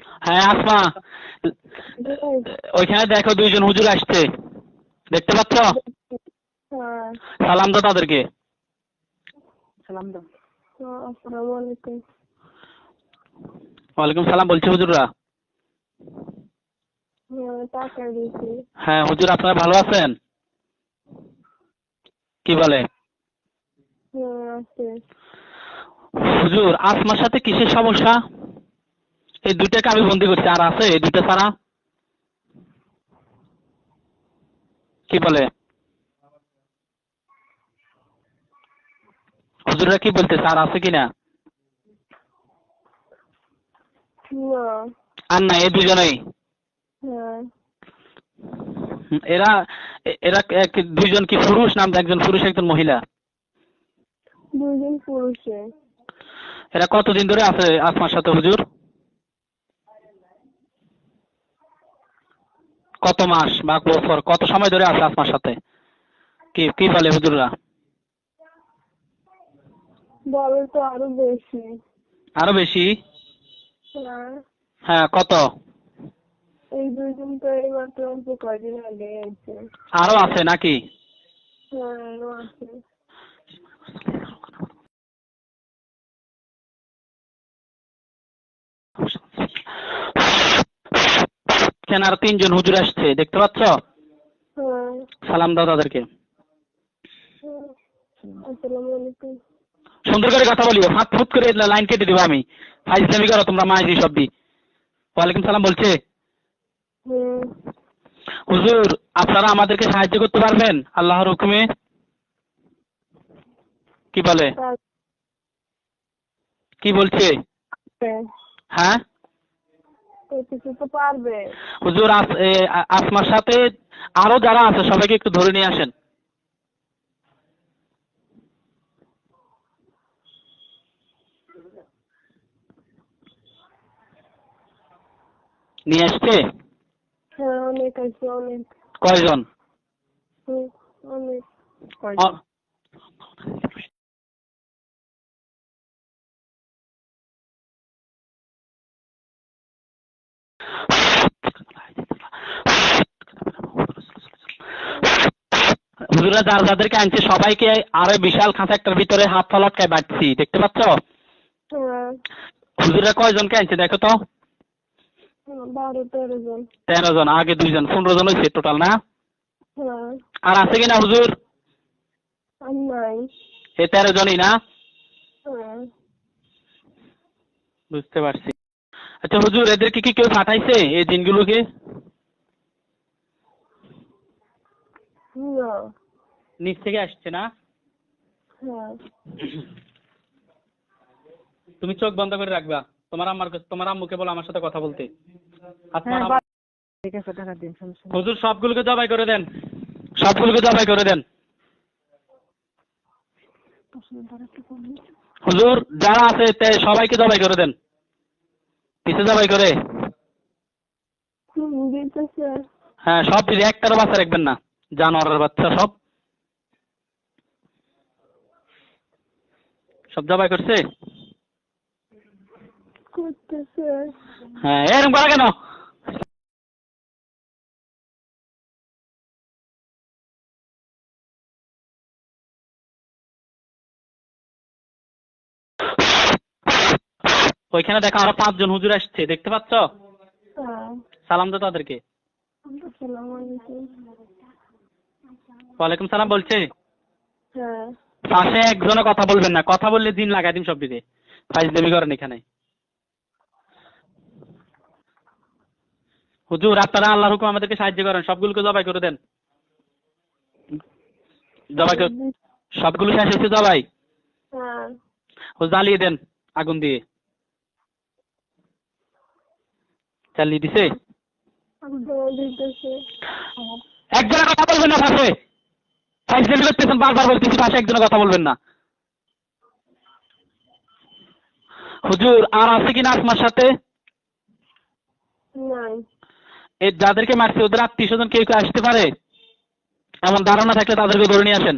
হ্যাঁ আসমা। ওইখানে দেখো দুইজন হুজুর আসছে। দেখতে পাচ্ছ? হ্যাঁ। সালাম দাও তাদেরকে। সালাম দাও। হ্যাঁ, আসসালামু আলাইকুম। ওয়ালাইকুম সালাম বলছি হুজুররা। হ্যাঁ হ্যাঁ হুজুর আপনারা ভালো আছেন? কি বলে? হ্যাঁ হুজুর আসমার সাথে কিসের সমস্যা? এই দুইটাকে আমি বন্দি করছি আর আছে? এই দুইটা ছাড়া? কি বলে? হুজুররা কি বলতেছে আর আছে কিনা? না। আর না এই দুজনেই? হ্যাঁ। এরা এরা এক- দুইজন কি পুরুষ নাম একজন পুরুষ একজন মহিলা? দুজন পুরুষে। এরা কতদিন ধরে আছে আসমার সাথে হুজুর? কত মাস বা বছর কত সময় ধরে আছে আপনার সাথে? কি কি বলে হুজুররা? বলে তো আরও বেশি। আরও বেশি? হ্যাঁ। হ্যাঁ কত? এই দুজন তো এই মাত্র অল্প কয়দিন আগে আরও আছে নাকি? হ্যাঁ আরও আছে। কেন আর তিনজন হুজুর আসছে দেখতে পাচ্ছ? হ্যাঁ। সালাম দাও তাদেরকে। হ্যাঁ। সুন্দর করে কথা বলিও হাত ফুট করে লাইন কেটে দেবো আমি। ফাইজলামি করো তোমরা মাঝি সবদি ওয়ালাইকুম সালাম বলছে? হুজুর আপনারা আমাদেরকে সাহায্য করতে পারবেন? আল্লাহর হুকুমে? কি বলে? কি বলছে? হ্যাঁ? কিছু তো পারবে। হুজুর আসমার সাথে আরও যারা আছে সবাইকে একটু ধরে নিয়ে আসেন। নিয়ে আসছে? হ্যাঁ অনেক আছে অনেক। কয়জন? অনেক। হুজুরা যার যাদেরকে আনছে সবাইকে আরও বিশাল খাঁচা একটার ভিতরে হাত দেখতে পাচ্ছ? হ্যাঁ। হুজুরা কয়জনকে আনছে দেখো তো? হ্যাঁ, তেরো জন। আগে দুইজন পনেরো জন হয়েছে টোটাল না? হ্যাঁ। আর আছে কিনা হুজুর? এই তেরো জনই না? বুঝতে পারছি। আচ্ছা হুজুর এদেরকে কি কেউ পাঠাইছে এই দিনগুলোকে? না। নিচ থেকে আসছে না? হ্যাঁ। তুমি চোখ বন্ধ করে রাখবা। তোমার আম্মার কাছে- তোমার আম্মুকে বলো আমার সাথে কথা বলতে। হ্যাঁ। হুজুর সবগুলোকে জবাই করে দেন। সবগুলোকে জবাই করে দেন। হুজুর যারা আছে সবাইকে জবাই করে দেন। কিসে জবাই করে। হ্যাঁ সব দিদি একটারও বাচ্চা রাখবেন না। জানোয়ারের বাচ্চা সব। সব জবাই করছে? হ্যাঁ এরকম করা কেন? ওইখানে দেখো আরও পাঁচজন হুজুর আসছে দেখতে পাচ্ছ? হ্যাঁ। সালাম দাও তাদেরকে। ওয়ালাইকুম সালাম বলছে। হ্যাঁ। পাশে একজনও কথা বলবেন না কথা বললে দিন লাগাই দিন সব দিকে। ফাইজ দেবী করেন এখানে। হুজুর আপনারা আল্লাহর হুকুম আমাদেরকে সাহায্য করেন সবগুলোকে জবাই করে দেন। জবাই করে সবগুলো শেষ হয়েছে জবাই? হ্যাঁ। ও জ্বালিয়ে দেন আগুন দিয়ে। চালিয়ে দিছে? একজনের কথা বলবেন না পাশে ফাইজ দেবী করতেছেন বারবার বলতেছি পাশে একজনের কথা বলবেন না। হুজুর আর আছে কিনা আসমার সাথে? নাই। এই যাদেরকে মারছে ওদের আত্মীয় স্বজন কেউ কেউ আসতে পারে? এমন ধারণা থাকলে তাদেরকে ধরে নিয়ে আসেন।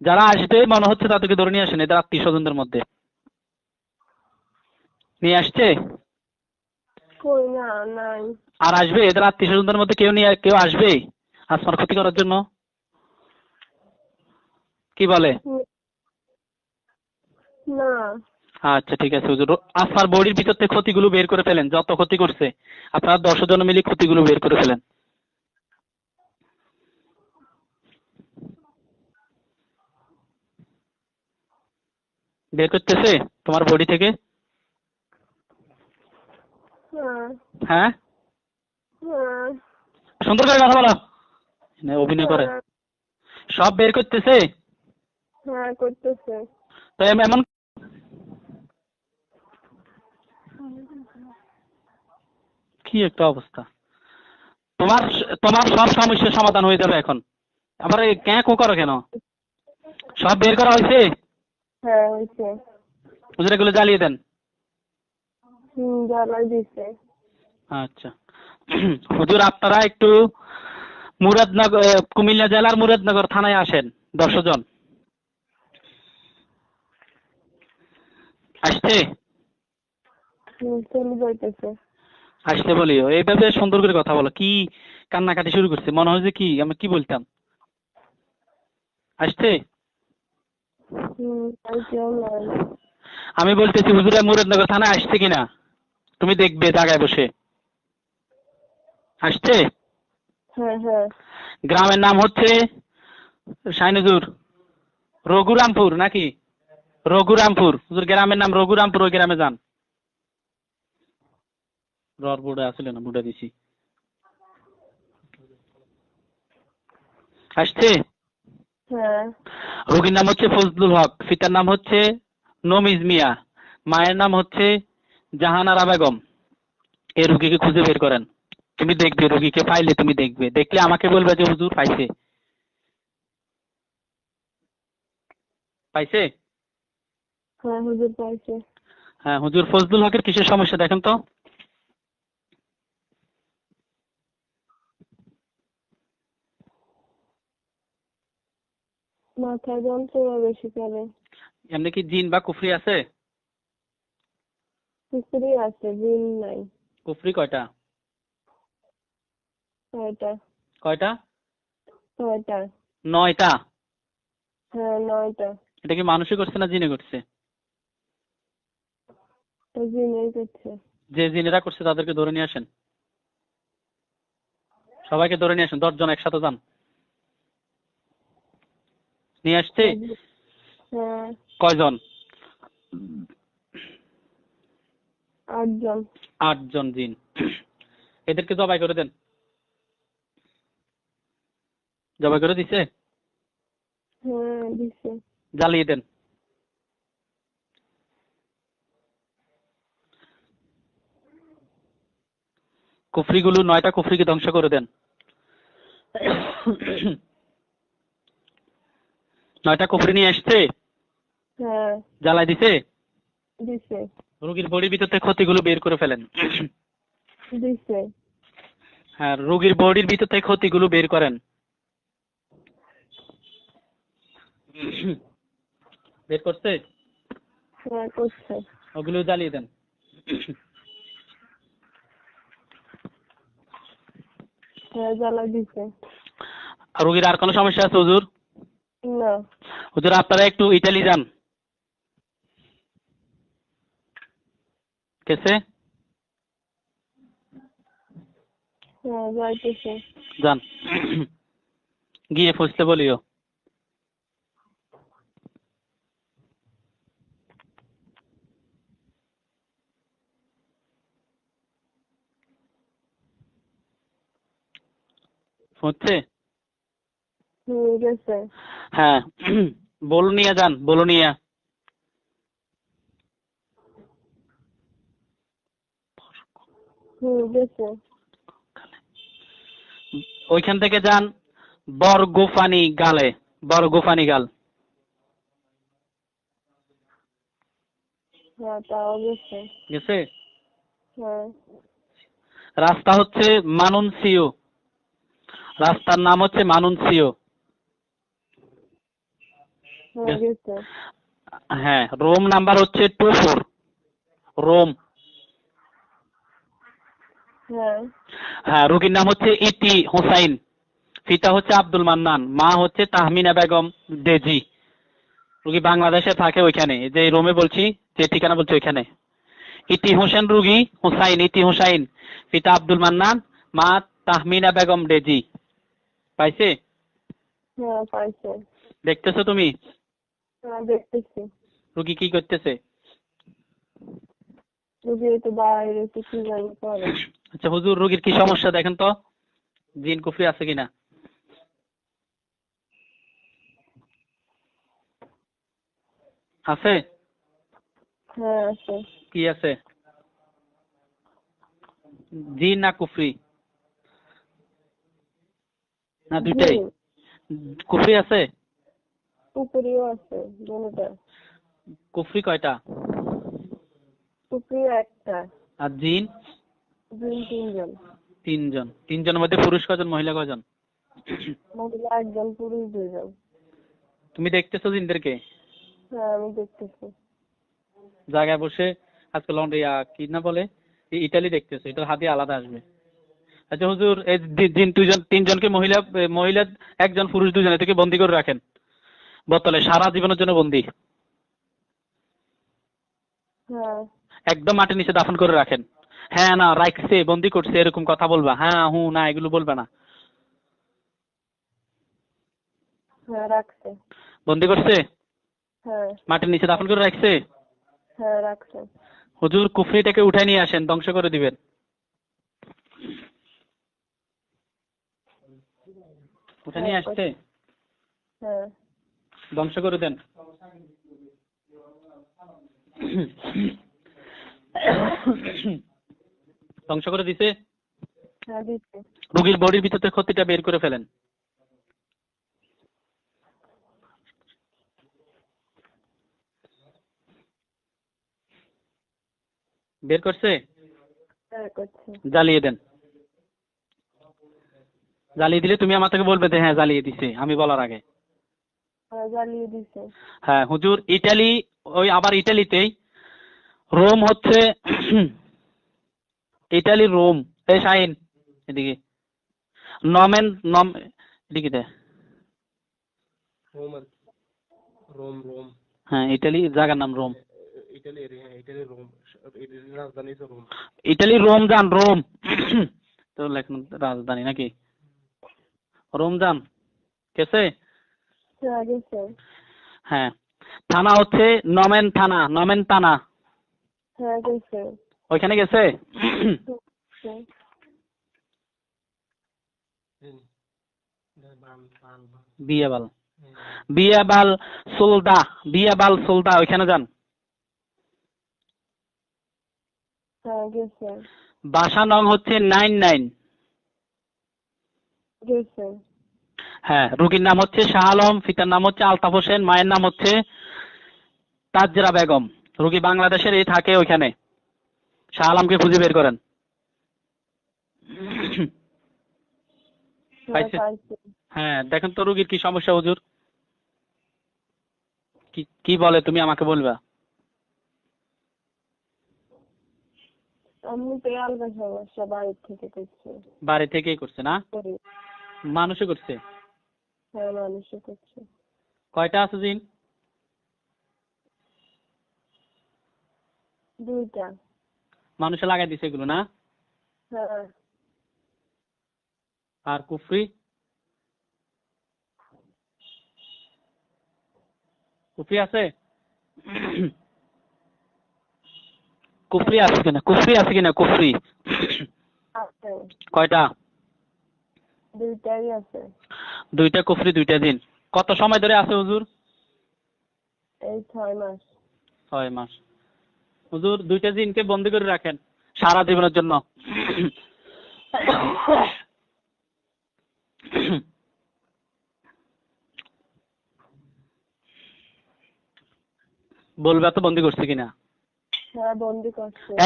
যারা আসবে মনে হচ্ছে তাদেরকে ধরে নিয়ে আসেন এদের আত্মীয় স্বজনদের মধ্যে। নিয়ে আসছে? কই? না নাই। আর আসবে? এদের আত্মীয় স্বজনদের মধ্যে কেউ নিয়ে কেউ আসবে? আসমার ক্ষতি করার জন্য? কি বলে? না। আচ্ছা ঠিক আছে হুজুর। আসমার বডির ভিতর থেকে ক্ষতিগুলো বের করে ফেলেন যত ক্ষতি করছে। আপনারা দশ জন মিলে ক্ষতিগুলো বের করে ফেলেন। বের করতেছে তোমার বডি থেকে? হ্যাঁ? সুন্দর করে কথা বলো। অভিনয় করে। সব বের করতেছে? হ্যাঁ করতেছে। তো এম- এমন কি একটা অবস্থা? তোমার তোমার সব সমস্যার সমাধান হয়ে যাবে এখন। আবার ক্যাঁ কো করো কেন? সব বের করা হয়েছে? হ্যাঁ হয়েছে। এগুলো জ্বালিয়ে দেন। হুম জ্বালাই দিছে। আচ্ছা। হুজুর আপনারা একটু মুরাদনগর কুমিল্লা জেলার মুরাদনগর থানায় আসেন দশ জন আসছে আসতে বলিও। এইভাবে সুন্দর করে কথা বলো। কি কান্নাকাটি শুরু করছে? মনে হয় যে কি আমি কি বলতাম? আসছে? আমি বলতেছি হুজুরা মুরাদনগর থানায় আসছে কিনা? তুমি দেখবে জায়গায় বসে। আসছে? হ্যাঁ হ্যাঁ। গ্রামের নাম হচ্ছে শাইনজুর। রঘুরামপুর নাকি? রঘুরামপুর। গ্রামের নাম রঘুরামপুর ওই গ্রামে যান। রর বুড়ে আসলে না বুড়ে দিছি। আসছে? হ্যাঁ। রোগীর নাম হচ্ছে ফজলুল হক পিতার নাম হচ্ছে নমিজ মিয়া মায়ের নাম হচ্ছে জাহানারা বেগম। এই রুগীকে খুঁজে বের করেন। তুমি দেখবে রুগীকে পাইলে তুমি দেখবে। দেখলে আমাকে বলবে যে হুজুর পাইছে। পাইছে? হ্যাঁ হুজুর পাইছে। হ্যাঁ হুজুর ফজলুল হকের কিসের সমস্যা দেখেন তো। মাথায় যন্ত্রণা বেশি করে এমনি কি জিন বা কুফরি আছে? স্ত্রী আছে দিন নাই। কুফরি কয়টা? ছয়টা। কয়টা? ছয়টা। নয়টা? হ্যাঁ নয়টা। এটা কি মানুষই করছে না জিনে করছে? যে জিনেরা করছে তাদেরকে ধরে নিয়ে আসেন। সবাইকে ধরে নিয়ে আসেন দশজন একসাথে যান। নিয়ে আসছে? হ্যাঁ। কয়জন? আটজন। আটজন জিন। এদেরকে জবাই করে দেন। জবাই করে দিছে? হ্যাঁ দিছে। জ্বালিয়ে দেন। কুফরিগুলো নয়টা কুফরিকে ধ্বংস করে দেন। নয়টা কুফরি নিয়ে আসছে হ্যাঁ। জ্বালাই দিছে? দিছে। রোগীর বডির ভিতর থেকে ক্ষতিগুলো বের করে ফেলেন। হ্যাঁ রোগীর বডির ভিতর থেকে ক্ষতিগুলো বের করেন। বের করছে? হ্যাঁ করছে। ওগুলো জ্বালিয়ে দেন। হ্যাঁ জ্বালাই দিছে। আর রোগীর আর কোনো সমস্যা আছে হুজুর? না। হুজুর আপনারা একটু ইটালি যান। কেসে হ্যাঁ যান। গিয়ে ফুসতে বলিও। হচ্ছে? হ্যাঁ বলো নিয়ে যান ওইখান থেকে যান বরগোফানি গালে বরগোফানি গাল। হ্যাঁ গেছে? হ্যাঁ। রাস্তা হচ্ছে মানুনসিও। রাস্তার নাম হচ্ছে মানুনসিও হ্যাঁ হ্যাঁ রোম নাম্বার হচ্ছে টু ফোর। রোম। হ্যাঁ। হ্যাঁ রুগীর নাম হচ্ছে ইতি হোসাইন। পিতা হচ্ছে আব্দুল মান্নান মা হচ্ছে তাহমিনা বেগম ডেজি রুগী বাংলাদেশে থাকে ওইখানে। যে রোমে বলছি যে ঠিকানা বলছি ওইখানে। ইতি হোসেন রুগী হোসাইন ইতি হোসাইন। পিতা আব্দুল মান্নান মা তাহমিনা বেগম ডেজি পাইছে? হ্যাঁ পাইছে। দেখতেছো তুমি? হ্যাঁ দেখতেছি। রুগী কি করতেছে? রুগী তো বাইরে তো জানি করে আচ্ছা হুজুর রুগীর কি সমস্যা দেখেন তো? জিন কুফরি আছে কিনা? আছে? হ্যাঁ আছে। কি আছে? জিন না কুফরি? না দুইটাই? কুফরি আছে? পুকুরিও আছে দুটা কুফরি কয়টা? পুকুরিও একটা। আর জিন? দুই তিনজন। তিনজন। তিনজনের মধ্যে পুরুষ কজন মহিলা কজন মহিলা একজন পুরুষ দুজন তুমি দেখতেছো জিনদেরকে? হ্যাঁ আমি দেখতেছি। জায়গায় বসে আজকে লন্ডন ইয়া কি না বলে? ইটালি দেখতেছো এটার হাতে আলাদা আসবে। আচ্ছা হুজুর এই দুজন তিনজনকে মহিলা মহিলা একজন পুরুষ দুজন এটাকে বন্দি করে রাখেন। বোতলে সারা জীবনের জন্য বন্দি। হ্যাঁ। একদম মাটির নিচে দাফন করে রাখেন। হ্যাঁ না রাখছে বন্দি করছে এরকম কথা বলবা। হ্যাঁ হু না এগুলো বলবে না। হ্যাঁ বন্দি করছে? হ্যাঁ। মাটির নিচে দাফন করে রাখছে? রাখছে। হুজুর কুফরিটাকে উঠাই নিয়ে আসেন ধ্বংস করে দিবেন। উঠে নিয়ে আসছে? হ্যাঁ। ধ্বংস করে দেন। ধ্বংস করে দিছে? হ্যাঁ রোগীর বডির ভিতর থেকে ক্ষতিটা বের করে ফেলেন। বের হ্যাঁ করছে। জ্বালিয়ে দেন। জ্বালিয়ে দিলে তুমি আমার থেকে বলবে যে হ্যাঁ জ্বালিয়ে দিছে আমি বলার আগে। হ্যাঁ জ্বালিয়ে দিছে। হ্যাঁ হুজুর ইটালি ওই আবার ইটালিতেই রোম হচ্ছে ইটালি রোম। এই শাহিন এদিকে। নমেন নম এদিকে দে। রোম রোম হ্যাঁ ইটালি জায়গার নাম রোম। ইটালি রোম ইটালির রোম। ইটালি রোম যান রোম। তো লেখুন রাজধানী নাকি? রোম যান কেসে। হ্যাঁ। থানা হচ্ছে নমেন থানা নমেন থানা। ওইখানে গেছে? বিয়েবাল। বিয়েবাল সোলদা বিয়েবাল সোলদা ওইখানে যান। বাসা নং হচ্ছে নাইন নাইন। হ্যাঁ রুগীর নাম হচ্ছে শাহ আলম পিতার নাম হচ্ছে আলতাফ হোসেন মায়ের নাম হচ্ছে তাজরা বেগম। রুগী বাংলাদেশের এই থাকে ওইখানে। শাহ আলমকে খুঁজে বের করেন। হ্যাঁ হ্যাঁ দেখেন তো রুগীর কি সমস্যা হুজুর। কি কি বলে তুমি আমাকে বলবা? বাড়ির থেকে করছে। বাড়ি থেকেই করছে না? মানুষে করছে? হ্যাঁ করছে কয়টা আছে জিন? দুইটা। মানুষে লাগাই দিছে এগুলো না? হ্যাঁ। আর কুফরি? কুফরি আছে? কুফরি আছে কিনা? কুফরি আছে কিনা? কুফরি। কয়টা? দুইটাই আছে। দুইটা কুফরি দুইটা দিন কত সময় ধরে আছে হুজুর? এই ছয় মাস। ছয় মাস। হুজুর দুইটা দিনকে বন্দি করে রাখেন সারা জীবনের জন্য। বলবে তো বন্দি করছে কিনা? হ্যাঁ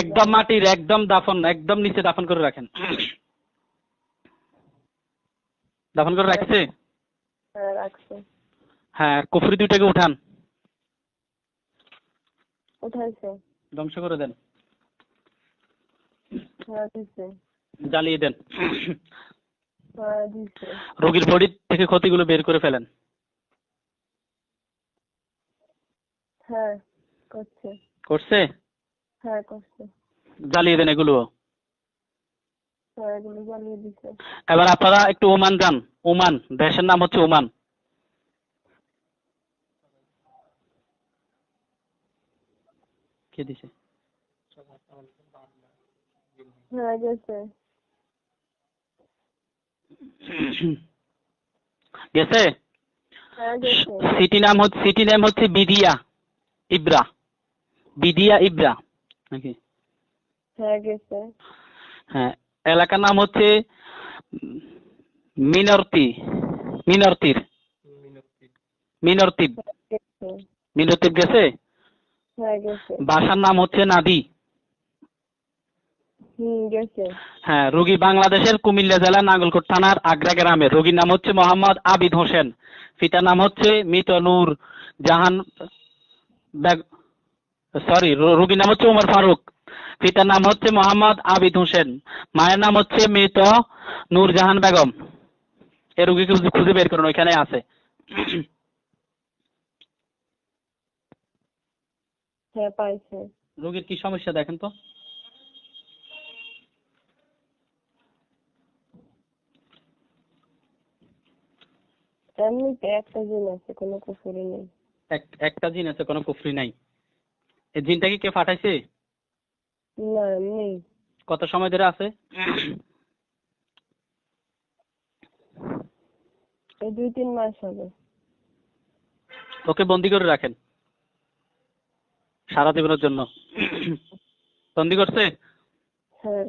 একদম মাটির একদম দাফন একদম নিচে দাফন করে রাখেন। দাফন করে রাখছে? হ্যাঁ রাখছে। হ্যাঁ কুফরি দুইটাকে উঠান। উঠাইছে। ধ্বংস করে দেন। হ্যাঁ জ্বালিয়ে দেন। হ্যাঁ রোগীর বডি থেকে ক্ষতিগুলো বের করে ফেলেন। হ্যাঁ করছে। করছে? হ্যাঁ করছে। জ্বালিয়ে দেন এগুলো। এগুলো জ্বালিয়ে দিচ্ছে এবার আপনারা একটু ওমান যান। ওমান দেশের নাম হচ্ছে ওমান। কে দিছে? হ্যাঁ গেছে? সিটি নাম হচ্ছে সিটি নাম হচ্ছে বিদিয়া ইব্রা। বিদিয়া ইব্রা। নাকি? হ্যাঁ গেছে। হ্যাঁ এলাকার নাম হচ্ছে মিনরতি মিনরতির। মিনতি মিনরতিব গেছে? গেছে। হ্যাঁ বাসার নাম হচ্ছে নাদি। হ্যাঁ রোগী বাংলাদেশের কুমিল্লা জেলা নাঙ্গলকোট থানার আগ্রা গ্রামের রোগীর নাম হচ্ছে মোহাম্মদ আবিদ হোসেন। পিতার নাম হচ্ছে মৃত নূর জাহান সরি রোগীর নাম হচ্ছে উমর ফারুক। পিতার নাম হচ্ছে মোহাম্মদ আবিদ হোসেন। মায়ের নাম হচ্ছে মৃত নূরজাহান বেগম। এ রোগীকে খুঁজে- বের করুন ওইখানে আছে। হ্যাঁ পাইছে। রোগীর কি সমস্যা দেখেন তো? এমনিতে একটা জিন আছে কোনো কুফুরি নেই। একটা জিন আছে কোনো কুফরি নাই। এই জিনটা কি কে পাঠাইছে? না নেই। কত সময় ধরে আছে? দুই তিন মাস হবে। ওকে বন্দি করে রাখেন? সারা জীবনের জন্য? বন্দি করছে? হ্যাঁ।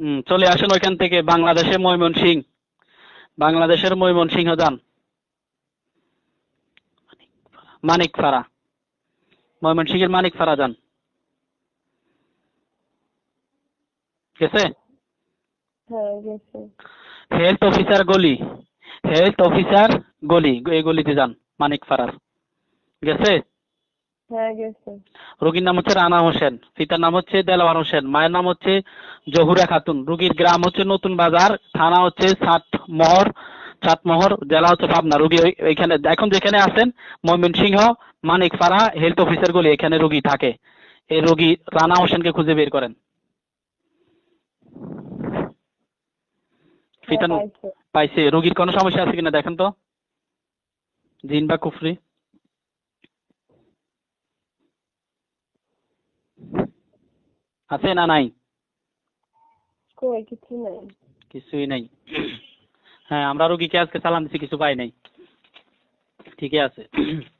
হুম, চলে আসেন ওইখান থেকে বাংলাদেশের ময়মনসিং বাংলাদেশের ময়মনসিংহ যান। মানিকপাড়া। ময়মনসিংহের মানিকপাড়া যান গেছে? হ্যাঁ গেছে। হেলথ অফিসার গলি। হেলথ অফিসার গলি এই গলিতে যান মানিকপাড়ার গেছে? হ্যাঁ গেছে। রোগীর নাম হচ্ছে রানা হোসেন পিতার নাম হচ্ছে দেলাওয়ার হোসেন মায়ের নাম হচ্ছে জহুরা খাতুন। রোগীর গ্রাম হচ্ছে নতুন বাজার থানা হচ্ছে সাতমোহর সাতমোহর জেলা হচ্ছে পাবনা। রোগী এখানে এখন যেখানে আছেন ময়মনসিংহ মানিকপাড়া হেলথ অফিসার গলি এখানে রুগী থাকে। এই রোগী রানা হোসেনকে খুঁজে বের করেন। হ্যাঁ পাইছে। পাইছে। রোগীর কোনো সমস্যা আছে কিনা দেখেন তো? জিন বা কুফরি? আছে না নাই? কই কিছু নাই। কিছুই নাই। হ্যাঁ আমরা রুগীকে আজকে চালান দিচ্ছি কিছু পাই নাই। ঠিকই আছে।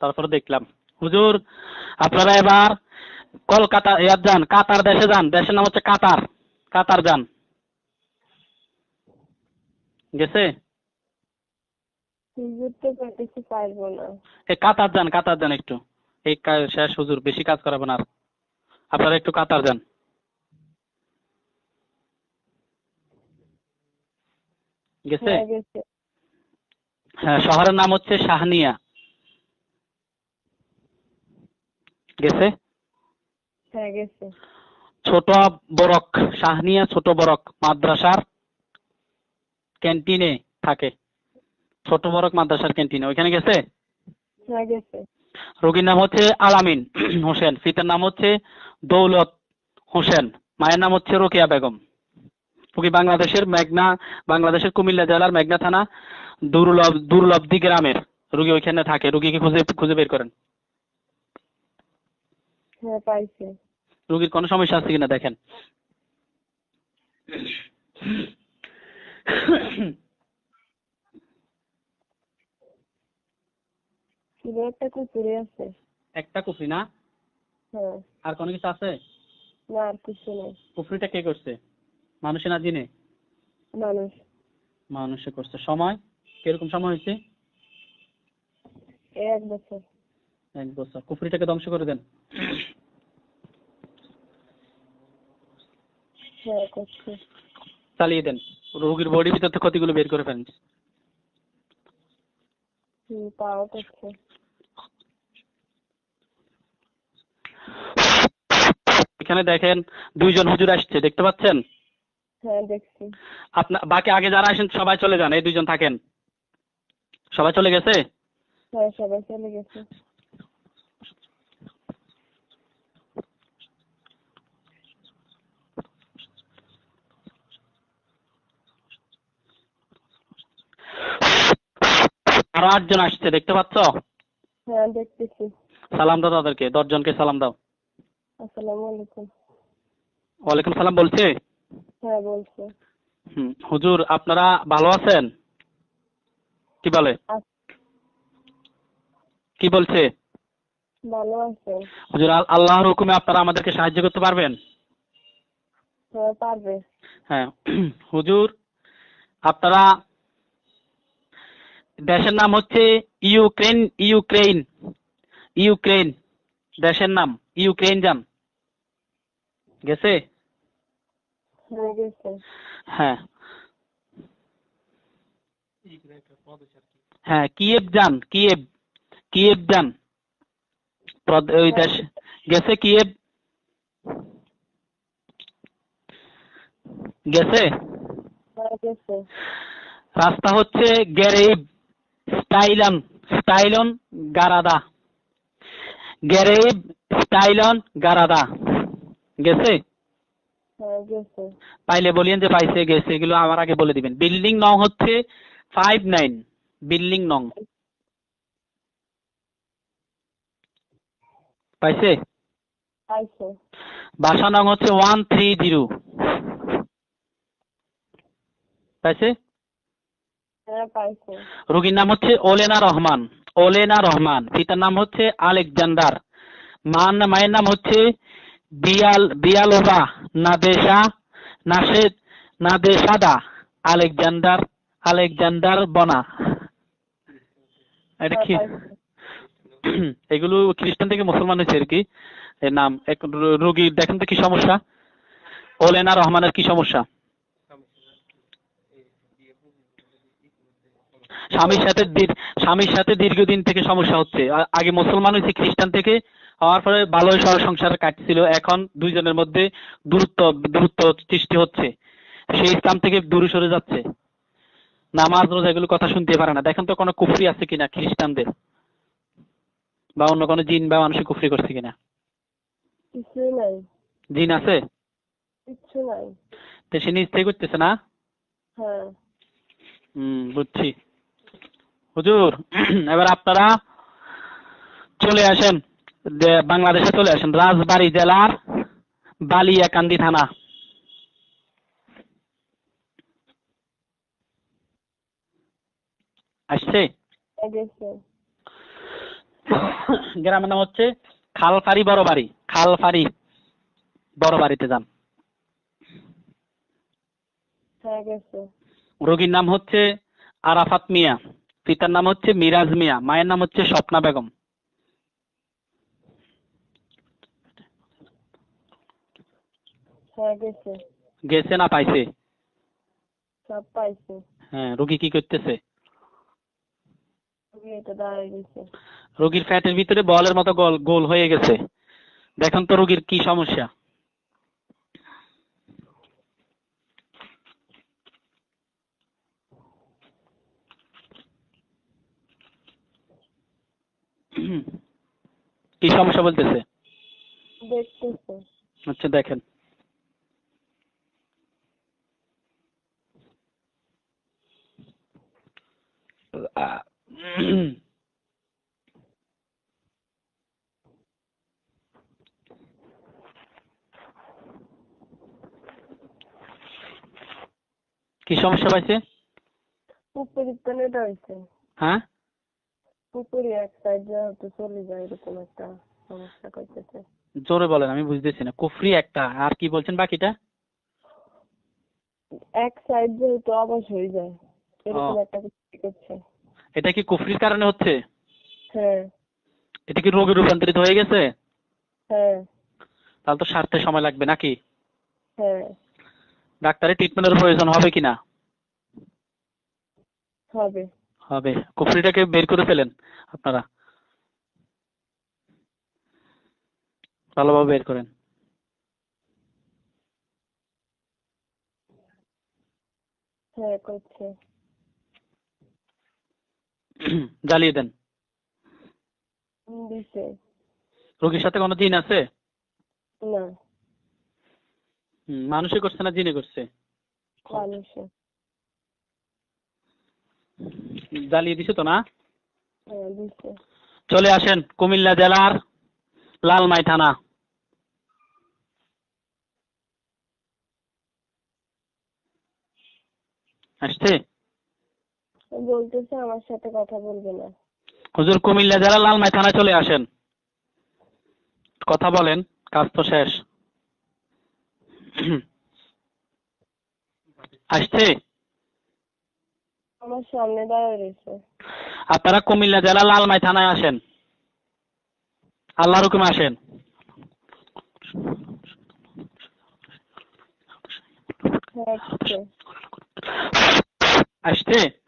তারপরে দেখলাম হুজুর আপনারা এবার কলকাতা ইয়ার যান কাতার দেশে যান। দেশের নাম হচ্ছে কাতার কাতার যান। গেছে? এই কাতার যান কাতার যান একটু। এই শেষ হুজুর বেশি কাজ করাবেন আর। আপনারা একটু কাতার যান। গেছে? হ্যাঁ হ্যাঁ শহরের নাম হচ্ছে শাহনিয়া। গেছে? হ্যাঁ ছোট বরক শাহনিয়া ছোট বরক মাদ্রাসার ক্যান্টিনে থাকে। ছোট বরক মাদ্রাসার ক্যান্টিনে। ওইখানে গেছে? হ্যাঁ রোগীর নাম হচ্ছে আলামিন হোসেন। পিতার নাম হচ্ছে দৌলত হোসেন। মায়ের নাম হচ্ছে রোকেয়া বেগম। রোগী বাংলাদেশের মেঘনা বাংলাদেশের কুমিল্লা জেলার মেঘনা থানা দুর্লভ দুর্লভদি গ্রামের রোগী ওইখানে থাকে। রোগীকে খুঁজে খুঁজে বের করেন। হ্যাঁ পাইছে। রোগীর কোনো সমস্যা আছে কিনা দেখেন। একটা কুকুরে আছে। একটা কুফরি না? হ্যাঁ। আর কোনো কিছু আছে? না আর কিছু নেই। কুফরিটা কে করছে? মানুষে না জিনে মানুষ। মানুষে করছে। সময়? কীরকম সময় হয়েছে? এক বছর। এক বছর। কুফরিটাকে ধ্বংস করে দেন। হ্যাঁ চালিয়ে দেন। রোগীর বডির ভিতর থেকে ক্ষতিগুলো বের করে ফেলেন। এখানে দেখেন দুইজন হুজুর আসছে। দেখতে পাচ্ছেন? হ্যাঁ দেখছি। আপনার বাকি আগে যারা আসেন সবাই চলে যান এই দুইজন থাকেন। সবাই চলে গেছে? হ্যাঁ সবাই চলে গেছে। আরও আটজন আসছে দেখতে পাচ্ছ? হ্যাঁ দেখতেছি। সালাম দাও তাদেরকে দশজনকে সালাম দাও। আসসালামু আলাইকুম। ওয়ালাইকুম সালাম বলছে? হ্যাঁ বলছে। হুম হুজুর আপনারা ভালো আছেন? কি বলে? কি বলছে? ভালো আছে। হুজুর আল- আল্লাহর হুকুমে আপনারা আমাদেরকে সাহায্য করতে পারবেন? হ্যাঁ পারবে। হ্যাঁ হুজুর আপনারা দেশের নাম হচ্ছে ইউক্রেন ইউক্রেন ইউক্রেন দেশের নাম ইউক্রেন যান। গেছে? হ্যাঁ। হ্যাঁ কিয়েভ যান কিয়েভ কিয়েভ যান। ওই দেশ গেছে কিয়েভ গেছে? হ্যাঁ রাস্তা হচ্ছে গ্যারেব স্টাইলন স্টাইলন গারাদা। গ্যারেব স্টাইলন গারাদা। গেছে? পাইলে বলিয়েন যে পাইছে গেছে এগুলো আমার আগে বলে দিবেন। বিল্ডিং নং হচ্ছে ফাইভ নাইন বিল্ডিং নং। পাইছে? বাসা নং হচ্ছে ওয়ান থ্রি জিরো পাইছে? হ্যাঁ রোগীর নাম হচ্ছে ওলেনা রহমান। ওলেনা রহমান। পিতার নাম হচ্ছে আলেকজান্ডার। মার মায়ের নাম হচ্ছে বিয়ালোভা নাদেশা, নাসেদ, নাদেশাদা, আলেকজান্ডার বনা। এটা কি? এগুলো খ্রিস্টান থেকে মুসলমান হয়েছে আর কি। এর নাম, এক রো- রোগীর দেখেন তো কি সমস্যা? ওলেনা রহমানের কি সমস্যা? স্বামীর সাথে স্বামীর সাথে দীর্ঘদিন থেকে সমস্যা হচ্ছে। আগে মুসলমান হয়েছে খ্রিস্টান থেকে হওয়ার পরে ভালোই সর সংসার কাটছিল। এখন দুইজনের মধ্যে দূরত্ব দূরত্ব সৃষ্টি হচ্ছে। সেই ইসলাম থেকে দূরে সরে যাচ্ছে। নামাজ রোজা এগুলো কথা শুনতে পারে না। দেখেন তো কোনো কুফরি আছে কিনা খ্রিস্টানদের? বা অন্য কোনো জিন বা মানুষের কুফরি করছে কিনা? নাই। জিন আছে? নাই। তো সে নিজ থেকে করতেছে না? হ্যাঁ। হুম বুঝছি। হুজুর এবার আপনারা চলে আসেন। বাংলাদেশে চলে আসেন, রাজবাড়ী জেলার বালিয়াকান্দি থানা। আসছে? গ্রামের নাম হচ্ছে খালফারি বড় বাড়ি। খালফারি বড় বাড়িতে যান। রোগীর নাম হচ্ছে আরাফাত মিয়া। পিতার নাম হচ্ছে মিরাজ মিয়া। মায়ের নাম হচ্ছে স্বপ্না বেগম। হ্যাঁ গেছে। গেছে না পাইছে? সব পাইছে। হ্যাঁ রোগী কি করতেছে? রোগীর ফ্যাটের ভিতরে বলের মতো গোল গোল হয়ে গেছে। দেখেন তো রোগীর কি সমস্যা। কি সমস্যা বলতেছে? আচ্ছা দেখেন। কি সমস্যা পাইছে? হয়েছে হ্যাঁ? এক সাইড হয়তো চলে যায় এরকম একটা সমস্যা করতেছে। জোরে বলেন আমি বুঝতেছি না। কুফরি একটা আর কি বলছেন বাকিটা? এক সাইড যেহেতু অবশ হয়ে যায় এরকম একটা কিছু করছে। এটা কি কুফরির কারণে হচ্ছে? হ্যাঁ। এটা কি রোগে রূপান্তরিত হয়ে গেছে? হ্যাঁ। তাহলে তো সারতে সময় লাগবে নাকি? হ্যাঁ। ডাক্তারের ট্রিটমেন্টের প্রয়োজন হবে কিনা? হবে। হবে। কুফরিটাকে বের করে ফেলেন আপনারা। ভালোভাবে বের করেন। হ্যাঁ করছে। জ্বালিয়ে দেন। রোগীর সাথে কোনো জিন আছে? না। হুম, মানুষই করছে না জিনে করছে? মানুষে জ্বালিয়ে দিছে তো না? হ্যাঁ চলে আসেন কুমিল্লা জেলার লালমাই থানা। আসছে? বলতেছে আমার সাথে কথা বলবে না। হুজুর কুমিল্লা জেলা লালমাই থানা চলে আসেন। কথা বলেন কাজ তো শেষ। আসছে? আমার সামনে দাঁড়িয়ে রয়েছে। আপনারা কুমিল্লা জেলা লালমাই থানায় আসেন। আল্লাহর হুকুমে আসেন। হ্যাঁ আসছে। আসছে?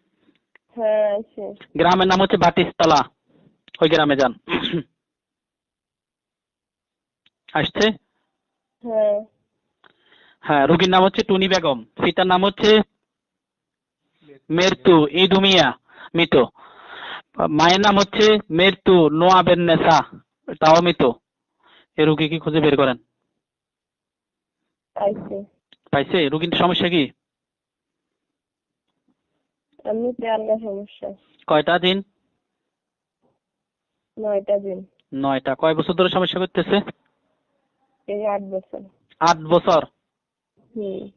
হ্যাঁ আছে। গ্রামের নাম হচ্ছে বাটিসতলা ওই গ্রামে যান। আসছে? হ্যাঁ। হ্যাঁ রুগীর নাম হচ্ছে টুনি বেগম। পিতার নাম হচ্ছে মেরতু ইদুমিয়া মৃত। মায়ের নাম হচ্ছে মেরতু নোয়া বেন্নেসা তাও মৃত। এই রুগী কি খুঁজে বের করেন। পাইছে? রুগীর সমস্যা কি? এমনিতে আলগা সমস্যা কয়টা দিন? নয়টা দিন। নয়টা। কয় বছর ধরে সমস্যা করতেছে? এই আট বছর। আট বছর? হুম।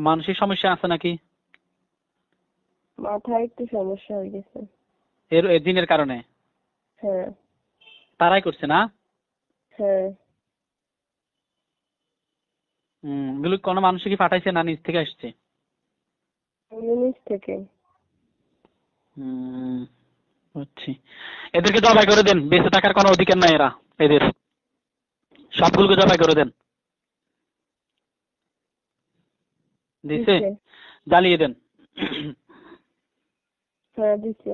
মানসিক সমস্যা আছে নাকি? মাথায় একটু সমস্যা হয়ে গেছে। এর দিনের কারণে? হ্যাঁ। তারাই করছে না? হ্যাঁ। হম। এগুলো কোনো মানুষ কি পাঠাইছে না নিজ থেকে আসছে? নিচ থেকে। হুম বুঝছি। এদেরকে জবাই করে দেন বেঁচে থাকার কোনো অধিকার নাই এরা এদের। সবগুলোকে জবাই করে দেন। দিছে? দিছে। জ্বালিয়ে দেন। হ্যাঁ দিছে।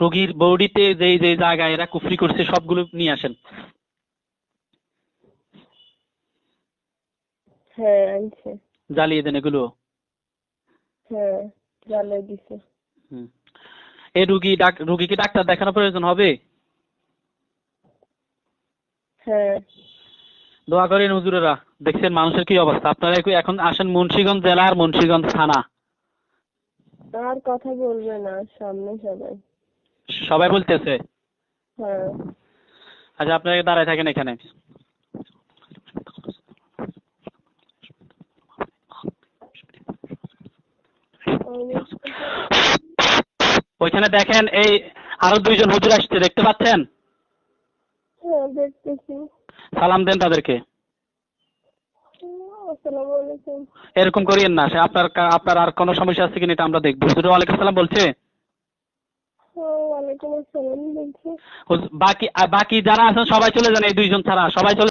রোগীর বৌডিতে যেই যেই জায়গায় এরা কুফরি করছে সবগুলো নিয়ে আসেন। হ্যাঁ জ্বালিয়ে দেন এগুলো। হ্যাঁ দিছে। হুম। এই রুগী ডাক রুগী ডাক্তার প্রয়োজন হবে? হ্যাঁ। দোয়া করেন হুজুরেরা দেখছেন মানুষের কি অবস্থা। আপনারা এখন আসেন মুন্সিগঞ্জ জেলার মুন্সিগঞ্জ থানা। আর কথা বলবে না সামনে সবাই। সবাই বলতেছে? হ্যাঁ। আচ্ছা আপনারা দাঁড়ায় থাকেন এখানে আমি- ওইখানে দেখেন এই আরও দুইজন হুজুর আসছে দেখতে পাচ্ছেন? হ্যাঁ সালাম দেন তাদেরকে। এরকম করিয়েন না আপনার আপনার আর কোনো সমস্যা আছে কিনা এটা আমরা দেখব। হুজুর ওয়ালাইকুম সালাম বলছে? হ্যাঁ বাকি বাকি যারা আছেন সবাই চলে যান এই দুইজন ছাড়া। সবাই চলে